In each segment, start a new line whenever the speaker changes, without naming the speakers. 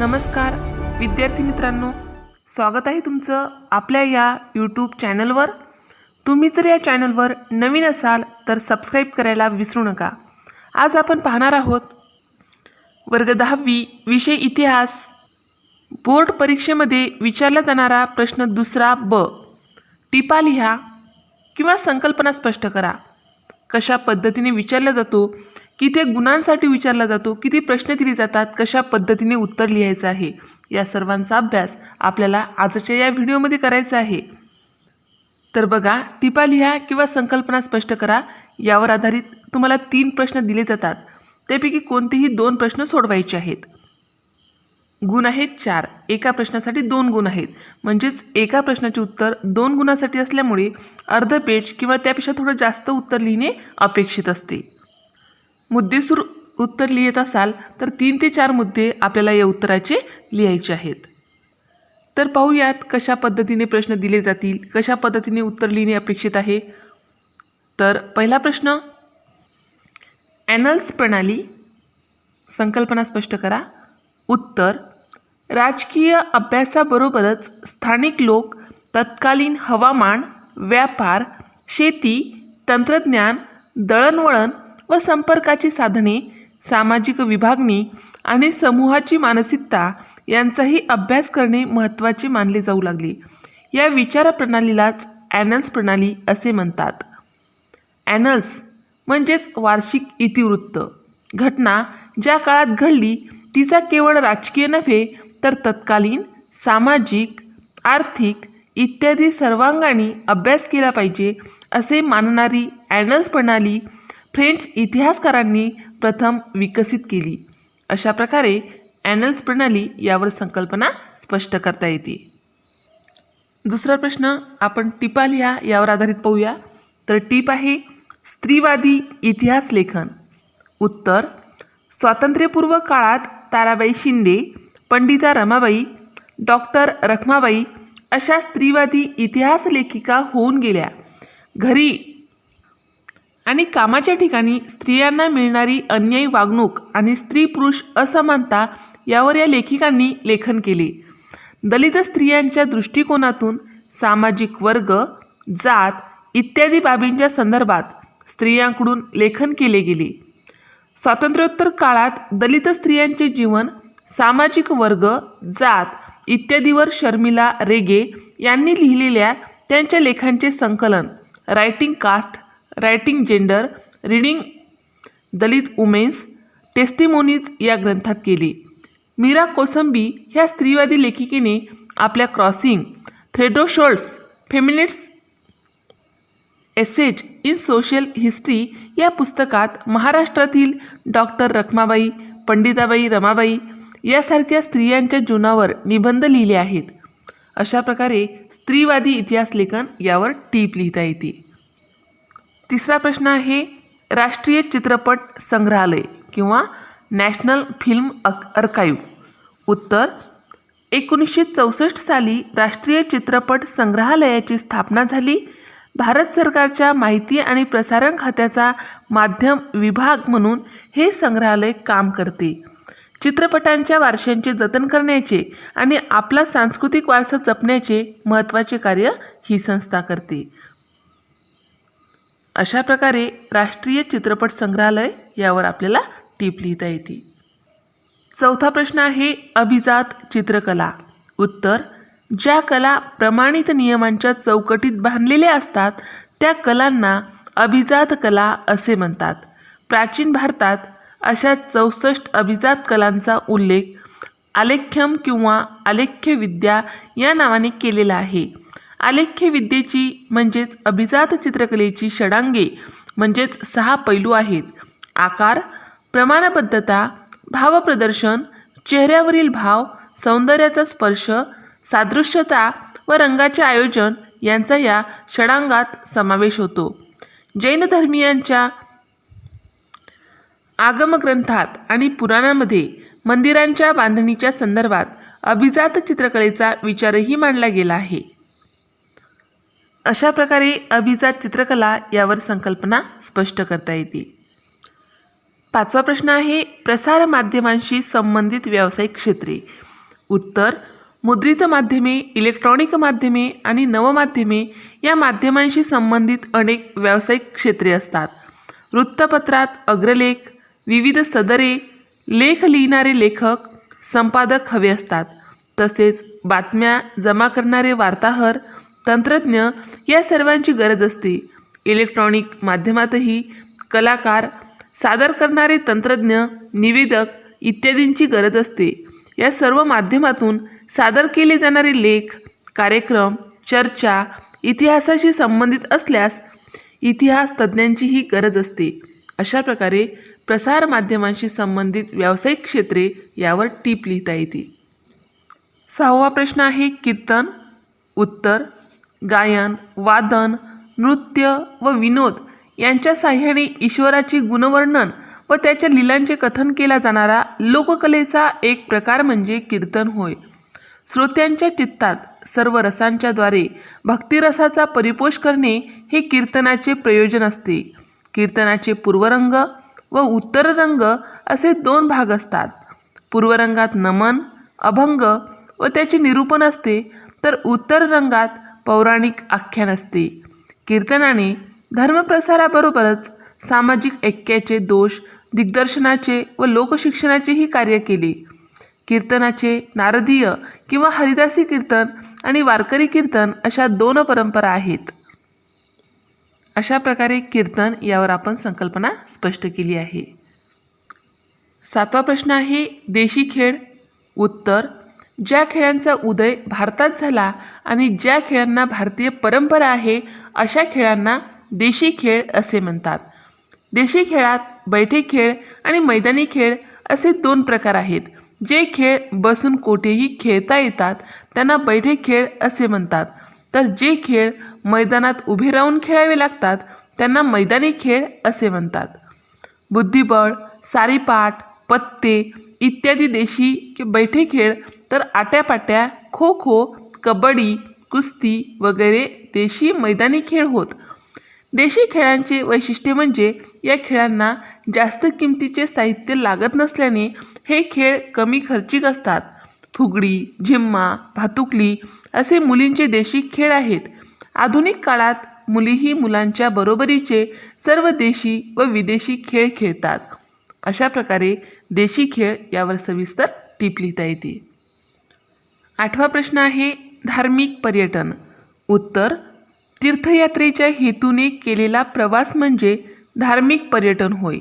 नमस्कार. विद्यार्थी मित्रांनो स्वागत आहे तुमचं आपल्या या यूट्यूब चॅनलवर. तुम्ही जर या चॅनलवर नवीन असाल तर सबस्क्राईब करायला विसरू नका. आज आपण पाहणार आहोत वर्ग दहावी विषय इतिहास. बोर्ड परीक्षेमध्ये विचारला जाणारा प्रश्न दुसरा ब. टिपा लिहा किंवा संकल्पना स्पष्ट करा. कशा पद्धतीने विचारला जातो किती गुणांसाठी विचारला जातो किती प्रश्न दिले जातात कशा पद्धतीने उत्तर लिहायचं आहे या सर्वांचा अभ्यास आपल्याला आजच्या या व्हिडिओमध्ये करायचा आहे. तर बघा टिपा लिहा किंवा संकल्पना स्पष्ट करा यावर आधारित तुम्हाला तीन प्रश्न दिले जातात. त्यापैकी कोणतेही दोन प्रश्न सोडवायचे आहेत? गुण आहेत चार. एका प्रश्नासाठी दोन गुण आहेत. म्हणजेच एका प्रश्नाचे उत्तर दोन गुणासाठी असल्यामुळे अर्ध पेज किंवा त्यापेक्षा थोडं जास्त उत्तर लिहिणे अपेक्षित असते. मुद्देसूर उत्तर लिहित असाल तर तीन ते चार मुद्दे आपल्याला या उत्तराचे लिहायचे आहेत. तर पाहूयात कशा पद्धतीने प्रश्न दिले जातील कशा पद्धतीने उत्तर लिहिणे अपेक्षित आहे. तर पहिला प्रश्न ॲनल्स प्रणाली संकल्पना स्पष्ट करा. उत्तर राजकीय अभ्यासाबरोबरच स्थानिक लोक तत्कालीन हवामान व्यापार शेती तंत्रज्ञान दळणवळण व संपर्काची साधने सामाजिक विभागणी आणि समूहाची मानसिकता यांचाही अभ्यास करणे महत्त्वाचे मानले जाऊ लागले. या विचारप्रणालीलाच ॲनल्स प्रणाली असे म्हणतात. ॲनल्स म्हणजेच वार्षिक इतिवृत्त. घटना ज्या काळात घडली तिचा केवळ राजकीय नव्हे तर तत्कालीन सामाजिक आर्थिक इत्यादी सर्वांगाने अभ्यास केला पाहिजे असे मानणारी ॲनल्स प्रणाली फ्रेंच इतिहासकारांनी प्रथम विकसित केली. अशा प्रकारे ॲनल्स प्रणाली यावर संकल्पना स्पष्ट करता येते. दुसरा प्रश्न आपण टिपा लिहा यावर आधारित पाहूया. तर टीप आहे स्त्रीवादी इतिहास लेखन. उत्तर स्वातंत्र्यपूर्व काळात ताराबाई शिंदे पंडिता रमाबाई डॉक्टर रखमाबाई अशा स्त्रीवादी इतिहास लेखिका होऊन गेल्या. घरी आणि कामाच्या ठिकाणी स्त्रियांना मिळणारी अन्यायी वागणूक आणि स्त्री पुरुष असमानता यावर या लेखिकांनी लेखन केले. दलित स्त्रियांच्या दृष्टिकोनातून सामाजिक वर्ग जात इत्यादी बाबींच्या संदर्भात स्त्रियांकडून लेखन केले गेले. स्वातंत्र्योत्तर काळात दलित स्त्रियांचे जीवन सामाजिक वर्ग जात इत्यादीवर शर्मिला रेगे यांनी लिहिलेल्या त्यांच्या लेखांचे संकलन writing caste writing gender reading Dalit women's testimonies या ग्रंथात केले. मीरा कोसंबी ह्या स्त्रीवादी लेखिकेने आपल्या crossing thresholds feminist essays in social history या पुस्तकात महाराष्ट्रातील डॉक्टर रखमाबाई पंडिताबाई रमाबाई यासारख्या स्त्रियांच्या जीवनावर निबंध लिहिले आहेत. अशा प्रकारे स्त्रीवादी इतिहास लेखन यावर टीप लिहिता येते. तिसरा प्रश्न आहे राष्ट्रीय चित्रपट संग्रहालय किंवा नॅशनल फिल्म अक अर्काईव्ह उत्तर एकोणीसशे चौसष्ट साली राष्ट्रीय चित्रपट संग्रहालयाची स्थापना झाली. भारत सरकारच्या माहिती आणि प्रसारण खात्याचा माध्यम विभाग म्हणून हे संग्रहालय काम करते. चित्रपटांच्या वारशांचे जतन करण्याचे आणि आपला सांस्कृतिक वारसा जपण्याचे महत्त्वाचे कार्य ही संस्था करते. अशा प्रकारे राष्ट्रीय चित्रपट संग्रहालय यावर आपल्याला टीप लिहिता येते. चौथा प्रश्न आहे अभिजात चित्रकला. उत्तर ज्या कला प्रमाणित नियमांच्या चौकटीत बांधलेल्या असतात त्या कलांना अभिजात कला असे म्हणतात. प्राचीन भारतात अशा चौसष्ट अभिजात कलांचा उल्लेख आलेख्यम किंवा आलेख्य विद्या या नावाने केलेला आहे. आलेख्य विद्येची म्हणजेच अभिजात चित्रकलेची षडांगे म्हणजेच सहा पैलू आहेत. आकार प्रमाणबद्धता भावप्रदर्शन चेहऱ्यावरील भाव सौंदर्याचा स्पर्श सादृश्यता व रंगाचे आयोजन यांचा या षडांगात समावेश होतो. जैन धर्मियांच्या आगमग्रंथात आणि पुराणामध्ये मंदिरांच्या बांधणीच्या संदर्भात अभिजात चित्रकलेचा विचारही मांडला गेला आहे. अशा प्रकारे अभिजात चित्रकला यावर संकल्पना स्पष्ट करता येते. पाचवा प्रश्न आहे प्रसार माध्यमांशी संबंधित व्यावसायिक क्षेत्रे. उत्तर मुद्रित माध्यमे इलेक्ट्रॉनिक माध्यमे आणि नवमाध्यमे या माध्यमांशी संबंधित अनेक व्यावसायिक क्षेत्रे असतात. वृत्तपत्रात अग्रलेख विविध सदरे लेख लिहिणारे लेखक संपादक हवे असतात. तसेच बातम्या जमा करणारे वार्ताहर तंत्रज्ञ या सर्वांची गरज असते. इलेक्ट्रॉनिक माध्यमातही कलाकार सादर करणारे तंत्रज्ञ निवेदक इत्यादींची गरज असते. या सर्व माध्यमातून सादर केले जाणारे लेख कार्यक्रम चर्चा इतिहासाशी संबंधित असल्यास इतिहास तज्ज्ञांचीही गरज असते. अशा प्रकारे प्रसार माध्यमांशी संबंधित व्यावसायिक क्षेत्रे यावर टीप लिहिता येते. सहावा प्रश्न आहे कीर्तन उत्तर गायन वादन नृत्य व विनोद यांच्या साह्याने ईश्वराची गुणवर्णन व त्याच्या लीलांचे कथन केला जाणारा लोककलेचा एक प्रकार म्हणजे कीर्तन होय. श्रोत्यांच्या चित्तात सर्व रसांच्याद्वारे भक्तिरसाचा परिपोष करणे हे कीर्तनाचे प्रयोजन असते. कीर्तनाचे पूर्वरंग व उत्तररंग असे दोन भाग असतात. पूर्वरंगात नमन अभंग व त्याचे निरूपण असते तर उत्तर रंगात पौराणिक आख्यान असते. कीर्तनाने धर्मप्रसाराबरोबरच सामाजिक ऐक्याचे दोष दिग्दर्शनाचे व लोकशिक्षणाचेही कार्य केले. कीर्तनाचे नारदीय किंवा हरिदासी कीर्तन आणि वारकरी कीर्तन अशा दोन परंपरा आहेत. अशा प्रकारे कीर्तन यावर आपण संकल्पना स्पष्ट केली आहे. सातवा प्रश्न आहे देशी खेळ उत्तर ज्या खेळांचा उदय भारतात झाला आणि ज्या खेळांना भारतीय परंपरा आहे अशा खेळांना देशी खेळ असे म्हणतात. देशी खेळात बैठे खेळ आणि मैदानी खेळ असे दोन प्रकार आहेत. जे खेळ बसून कोठेही खेळता येतात त्यांना बैठे खेळ असे म्हणतात. तर जे खेळ मैदानात उभे राहून खेळावे लागतात त्यांना मैदानी खेळ असे म्हणतात. बुद्धिबळ सारीपाट पत्ते इत्यादी देशी बैठे खेळ तर आट्यापाट्या खो खो कबड्डी कुस्ती वगैरे देशी मैदानी खेळ होत. देशी खेळांचे वैशिष्ट्य म्हणजे या खेळांना जास्त किमतीचे साहित्य लागत नसल्याने हे खेळ कमी खर्चिक असतात. फुगडी झिम्मा भातुकली असे मुलींचे देशी खेळ आहेत. आधुनिक काळात मुलीही मुलांच्या बरोबरीचे सर्व देशी व विदेशी खेळ खेळतात. अशा प्रकारे देशी खेळ यावर सविस्तर टीप लिहिता येते. आठवा प्रश्न आहे धार्मिक पर्यटन. उत्तर तीर्थयात्रेच्या हेतूने केलेला प्रवास म्हणजे धार्मिक पर्यटन होय.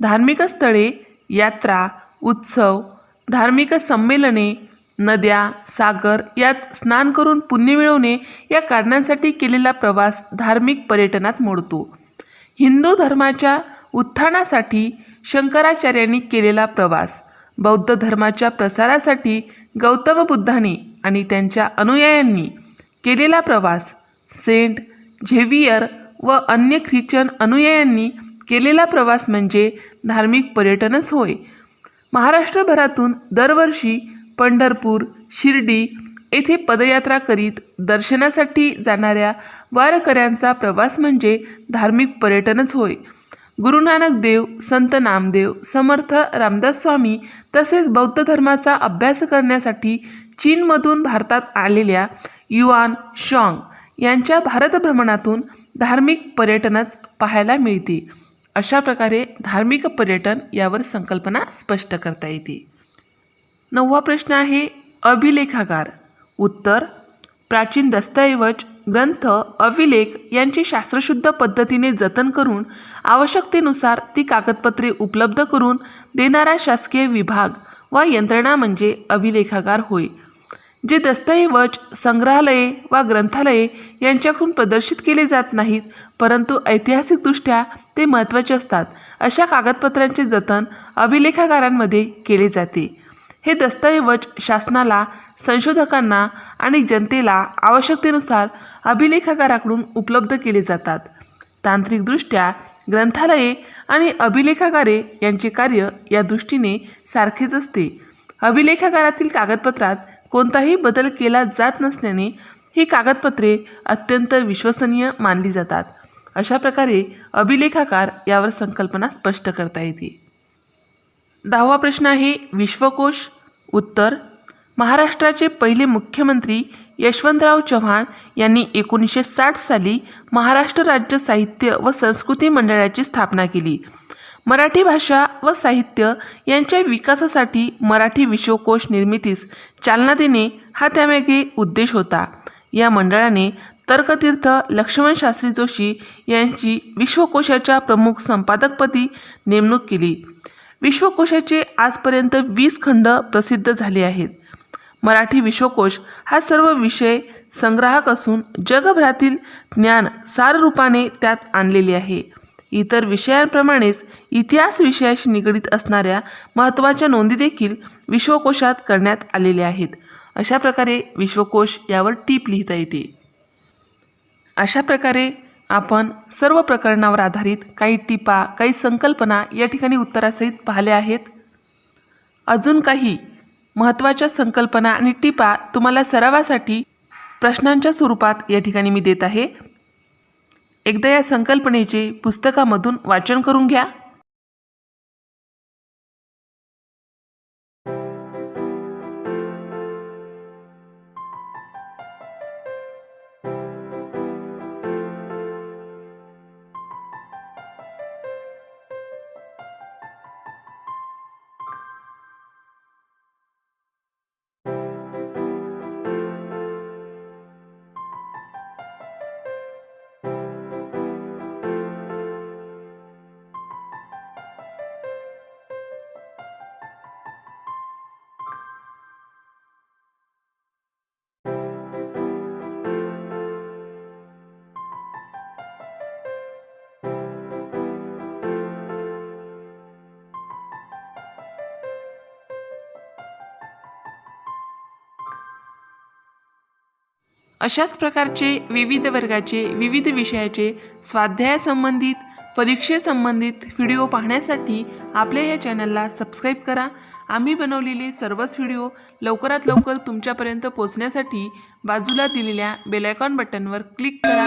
धार्मिक स्थळे यात्रा उत्सव धार्मिक संमेलने नद्या सागर यात स्नान करून पुण्य मिळवणे या कारणांसाठी केलेला प्रवास धार्मिक पर्यटनात मोडतो. हिंदू धर्माच्या उत्थानासाठी शंकराचार्यांनी केलेला प्रवास बौद्ध धर्माच्या प्रसारासाठी गौतम बुद्धाने आणि त्यांच्या अनुयायांनी केलेला प्रवास सेंट झेवियर व अन्य ख्रिश्चन अनुयायांनी केलेला प्रवास म्हणजे धार्मिक पर्यटनच होय. महाराष्ट्रभरातून दरवर्षी पंढरपूर शिर्डी येथे पदयात्रा करीत दर्शनासाठी जाणाऱ्या वारकऱ्यांचा प्रवास म्हणजे धार्मिक पर्यटनच होय. गुरु नानक देव संत नामदेव समर्थ रामदास स्वामी तसेच बौद्ध धर्माचा अभ्यास करण्यासाठी चीनमधून भारतात आलेल्या युआन शॉंग यांच्या भारतभ्रमणातून धार्मिक पर्यटनच पाहायला मिळते. अशा प्रकारे धार्मिक पर्यटन यावर संकल्पना स्पष्ट करता येते. नववा प्रश्न आहे अभिलेखागार. उत्तर प्राचीन दस्तऐवज ग्रंथ अभिलेख यांची शास्त्रशुद्ध पद्धतीने जतन करून आवश्यकतेनुसार ती कागदपत्रे उपलब्ध करून देणारा शासकीय विभाग वा यंत्रणा म्हणजे अभिलेखागार होय जे दस्तऐवज संग्रहालये वा ग्रंथालये यांच्याकडून प्रदर्शित केले जात नाहीत परंतु ऐतिहासिकदृष्ट्या ते महत्त्वाचे असतात. अशा कागदपत्रांचे जतन अभिलेखागारांमध्ये केले जाते. हे दस्तऐवज शासनाला संशोधकांना आणि जनतेला आवश्यकतेनुसार अभिलेखागाराकडून उपलब्ध केले जातात. तांत्रिकदृष्ट्या ग्रंथालये आणि अभिलेखागारे यांचे कार्य या दृष्टीने सारखेच असते. अभिलेखागारातील कागदपत्रात कोणताही बदल केला जात नसल्याने ही कागदपत्रे अत्यंत विश्वसनीय मानली जातात. अशा प्रकारे अभिलेखाकार यावर संकल्पना स्पष्ट करता येते. दहावा प्रश्न आहे विश्वकोश उत्तर महाराष्ट्राचे पहिले मुख्यमंत्री यशवंतराव चव्हाण यांनी एकोणीसशे साठ साली महाराष्ट्र राज्य साहित्य व संस्कृती मंडळाची स्थापना केली. मराठी भाषा व साहित्य यांच्या विकासासाठी मराठी विश्वकोश निर्मितीस चालना देणे हा त्यामागे उद्देश होता. या मंडळाने तर्कतीर्थ लक्ष्मण शास्त्री जोशी यांची विश्वकोशाच्या प्रमुख संपादकपदी नेमणूक केली. विश्वकोशाचे आजपर्यंत वीस खंड प्रसिद्ध झाले आहेत. मराठी विश्वकोश हा सर्व विषय संग्राहक असून जगभरातील ज्ञान सार रूपाने त्यात आणलेले आहे. इतर विषयांप्रमाणेच इतिहास विषयाशी निगडीत असणाऱ्या महत्त्वाच्या नोंदी देखील विश्वकोशात करण्यात आलेल्या आहेत. अशा प्रकारे विश्वकोश यावर टीप लिहिता येते. अशा प्रकारे आपण सर्व प्रकरणावर आधारित काही टिपा काही संकल्पना या ठिकाणी उत्तरासहित पाहिल्या आहेत. अजून काही महत्त्वाच्या संकल्पना आणि टिपा तुम्हाला सरावासाठी प्रश्नांच्या स्वरूपात या ठिकाणी मी देत आहे. एकदा या संकल्पनेचे पुस्तकामधून वाचन करून घ्या. अशाच प्रकारचे विविध वर्गाचे विविध विषयाचे स्वाध्यायासंबंधित परीक्षेसंबंधित व्हिडिओ पाहण्यासाठी आपल्या या चॅनलला सबस्क्राईब करा. आम्ही बनवलेले सर्वच व्हिडिओ लवकरात लवकर तुमच्यापर्यंत पोहोचण्यासाठी बाजूला दिलेल्या बेलायकॉन बटनवर क्लिक करा.